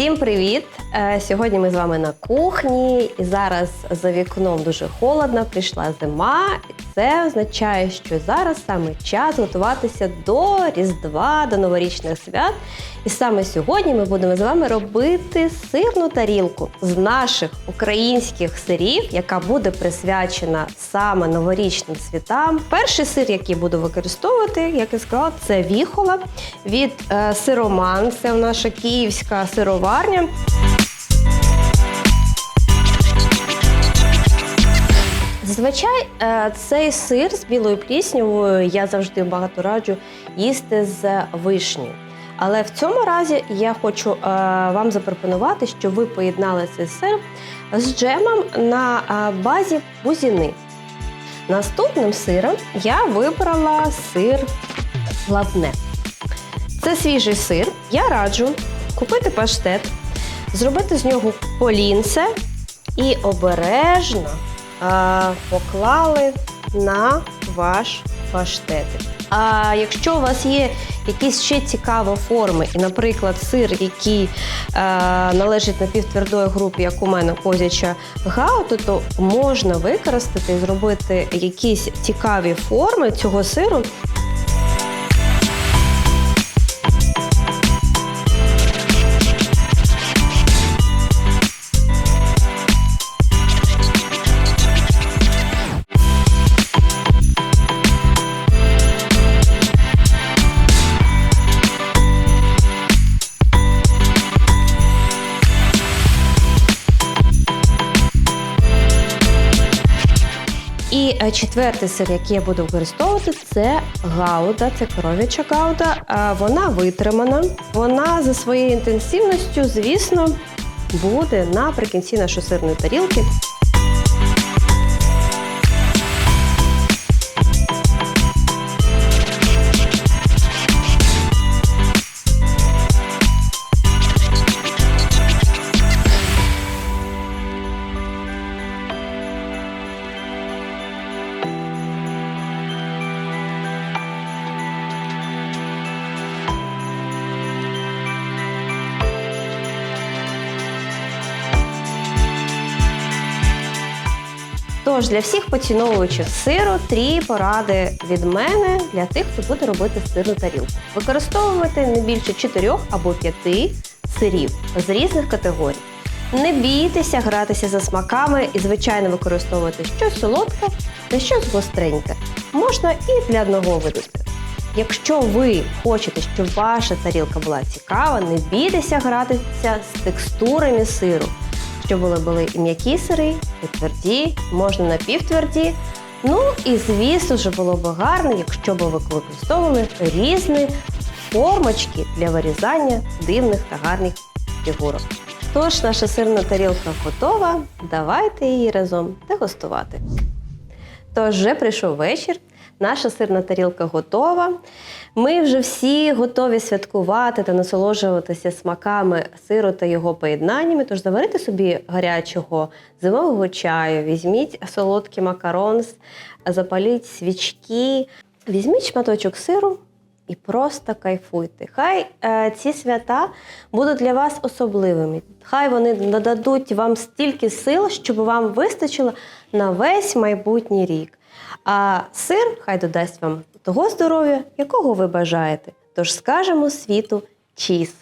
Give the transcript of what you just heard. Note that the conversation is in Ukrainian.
Всім привіт! Е, Сьогодні ми з вами на кухні, і зараз за вікном дуже холодно, прийшла зима. Це означає, що зараз саме час готуватися до Різдва, до новорічних свят. І саме сьогодні ми будемо з вами робити сирну тарілку з наших українських сирів, яка буде присвячена саме новорічним святам. Перший сир, який буду використовувати, як я сказала, це віхола від е, сироман. Це наша київська сироварня. Зазвичай е, цей сир з білою пліснявою я завжди багато раджу їсти з вишні. Але в цьому разі я хочу е, вам запропонувати, щоб ви поєднали цей сир з джемом на е, базі бузіни. Наступним сиром я вибрала сир лабне. Це свіжий сир. Я раджу купити паштет, зробити з нього полінце і обережно а, поклали на ваш паштетик. А якщо у вас є якісь ще цікаві форми, і, наприклад, сир, який е, належить напівтвердої групі, як у мене козяча гауда, то можна використати і зробити якісь цікаві форми цього сиру. І е, четвертий сир, який я буду використовувати, це гауда, це коров'яча гауда. Е, Вона витримана. Вона за своєю інтенсивністю, звісно, буде наприкінці нашої сирної тарілки. Тож для всіх поціновувачів сиру трі поради від мене для тих, хто буде робити сирну тарілку. Використовувати не більше 4 або 5 сирів з різних категорій. Не бійтеся гратися за смаками і, звичайно, використовувати щось солодке та щось гостреньке. Можна і для одного виду. Якщо ви хочете, щоб ваша тарілка була цікава, не бійтеся гратися з текстурами сиру щоб були і м'які сири, і тверді, можна напівтверді. Ну і звісно ж було б гарно, якщо б ви використовували різні формочки для вирізання дивних та гарних фігурок. Тож наша сирна тарілка готова. Давайте її разом дегустувати. Тож вже прийшов вечір. Наша сирна тарілка готова. Ми вже всі готові святкувати та насолоджуватися смаками сиру та його поєднаннями. Тож заварите собі гарячого зимового чаю, візьміть солодкий макарон, запаліть свічки, візьміть шматочок сиру. І просто кайфуйте. Хай е, ці свята будуть для вас особливими. Хай вони нададуть вам стільки сил, щоб вам вистачило на весь майбутній рік. А сир хай додасть вам того здоров'я, якого ви бажаєте. Тож скажемо світу чіз.